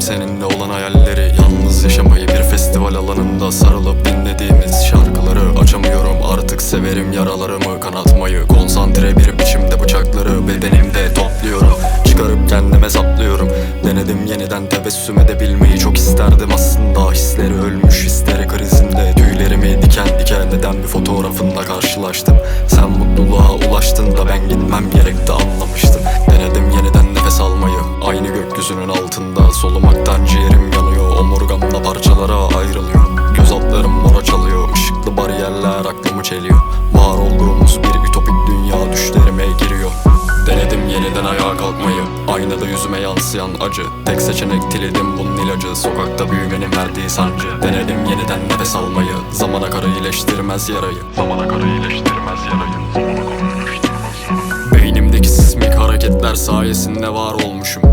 Seninle olan hayalleri Yalnız yaşamayı bir festival alanında Sarılıp dinlediğimiz şarkıları Açamıyorum. Artık severim yaralarımı Kanatmayı konsantre bir biçimde bıçakları Bedenimde topluyorum. Çıkarıp kendime saplıyorum. Denedim yeniden tebessüm edebilmeyi Çok isterdim. Aslında hisleri ölmüş Hisleri krizinde tüylerimi diken diken Neden bir fotoğrafınla karşılaştım. Sen mutluluğa ulaştın da ben gitmem gerekti anlamıştım. Denedim gökyüzünün altında Solumaktan ciğerim yanıyor. Omurgamda parçalara ayrılıyor. Göz altlarım mora çalıyor. Işıklı bariyerler aklımı çeliyor. Var olduğumuz bir ütopik dünya düşlerime giriyor. Denedim yeniden ayağa kalkmayı. Aynada yüzüme yansıyan acı. Tek seçenek diledim. Bunun ilacı Sokakta büyümenin verdiği sancı. Denedim yeniden nefes almayı. Zaman akarı iyileştirmez yarayı. Zaman akarı iyileştirmez yarayı. Beynimdeki sismik hareketler sayesinde var olmuşum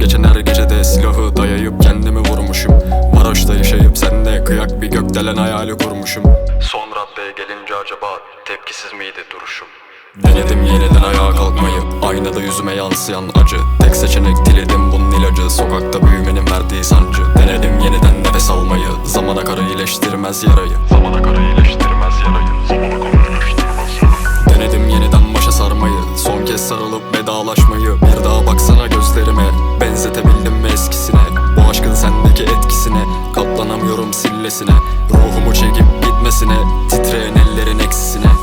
geçen her gecede silahı dayayıp kendimi vurmuşum. Maraş'ta yaşayıp senle kıyak bir gökdelen hayali kurmuşum. Son raddeye gelince acaba tepkisiz miydi duruşum? Denedim yeniden ayağa kalkmayı Aynada yüzüme yansıyan acı. Tek seçenek diledim bunun ilacı. Sokakta büyümenin verdiği sancı. Denedim yeniden nefes almayı Zaman akarı iyileştirmez yarayı. Zaman sevdalaşmayı Bir daha baksana gözlerime. Benzetebildim mi eskisine? Bu aşkın sendeki etkisine. Katlanamıyorum sillesine. Ruhumu çekip gitmesine. Titreyen ellerin eksisine.